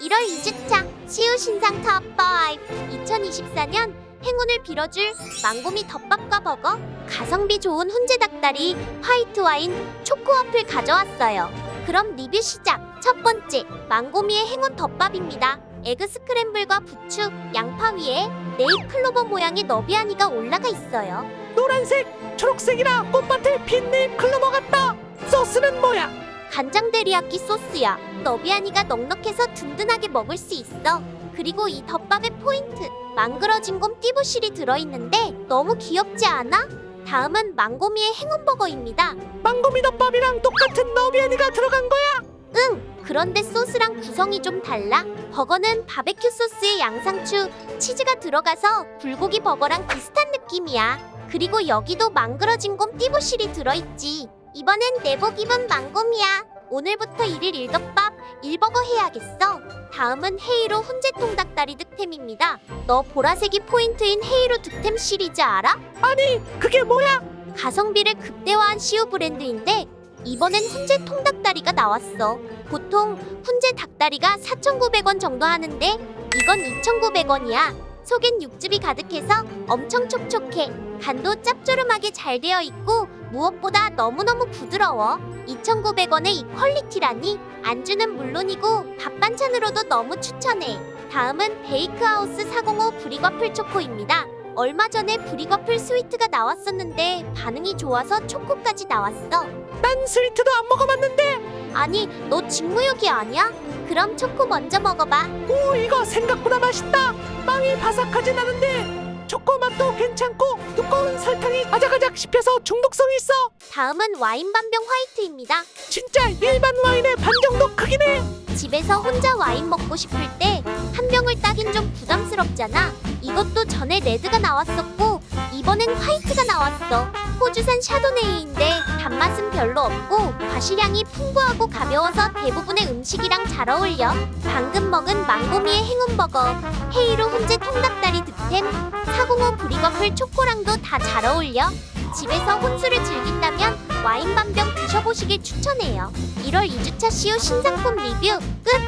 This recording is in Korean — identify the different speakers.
Speaker 1: 1월 2주차 시우 신상 탑5 2024년 행운을 빌어줄 망고미 덮밥과 버거 가성비 좋은 훈제 닭다리 화이트 와인 초코 와플 가져왔어요. 그럼 리뷰 시작. 첫 번째 망고미의 행운 덮밥입니다. 에그 스크램블과 부추, 양파 위에 네잎 클로버 모양의 너비아니가 올라가 있어요.
Speaker 2: 노란색, 초록색이라 꽃밭에 핀잎 클로버 같다. 소스는 뭐야?
Speaker 1: 간장 데리야끼 소스야. 너비아니가 넉넉해서 든든하게 먹을 수 있어. 그리고 이 덮밥의 포인트, 망그러진 곰 띠부실이 들어있는데 너무 귀엽지 않아? 다음은 망고미의 행운버거입니다.
Speaker 2: 망고미 덮밥이랑 똑같은 너비아니가 들어간 거야.
Speaker 1: 응, 그런데 소스랑 구성이 좀 달라. 버거는 바베큐 소스에 양상추, 치즈가 들어가서 불고기 버거랑 비슷한 느낌이야. 그리고 여기도 망그러진 곰 띠부실이 들어있지. 이번엔 내복 입은 망곰이야. 오늘부터 일일 일덮밥, 일버거 해야겠어. 다음은 헤이로 훈제 통 닭다리 득템입니다. 너 보라색이 포인트인 헤이로 득템 시리즈 알아?
Speaker 2: 아니, 그게 뭐야?
Speaker 1: 가성비를 극대화한 시우 브랜드인데 이번엔 훈제 통닭다리가 나왔어. 보통 훈제 닭다리가 4,900원 정도 하는데 이건 2,900원이야. 속엔 육즙이 가득해서 엄청 촉촉해. 간도 짭조름하게 잘 되어 있고 무엇보다 너무너무 부드러워. 2,900원의 이 퀄리티라니 안주는 물론이고 밥 반찬으로도 너무 추천해. 다음은 베이크하우스 405 브리거플 초코입니다. 얼마 전에 브리거플 스위트가 나왔었는데 반응이 좋아서 초코까지 나왔어.
Speaker 2: 난 스위트도 안 먹어봤는데.
Speaker 1: 아니, 너 직무유기 아니야? 그럼 초코 먼저 먹어봐.
Speaker 2: 오, 이거 생각보다 맛있다. 빵이 바삭하진 않은데 초코 맛도 괜찮고 두꺼운 설탕이 아작아작 씹혀서 중독성 있어.
Speaker 1: 다음은 와인 반병 화이트입니다.
Speaker 2: 진짜 일반 와인의 반 정도 크기네.
Speaker 1: 집에서 혼자 와인 먹고 싶을 때 한 병을 따긴 좀 부담스럽잖아. 이것도 전에 레드가 나왔었고 이번엔 화이트가 나왔어. 호주산 샤도네이인데 단맛은 별로 없고 과실량이 풍부하고 가벼워서 대부분의 음식이랑 잘 어울려. 방금 먹은 망고미의 행운버거, 헤이로 훈제 통닭다리 득템, 405 브리거플 초코랑도 다 잘 어울려. 집에서 혼술을 즐긴다면 와인 반병 드셔보시길 추천해요. 1월 2주차 시우 신상품 리뷰 끝!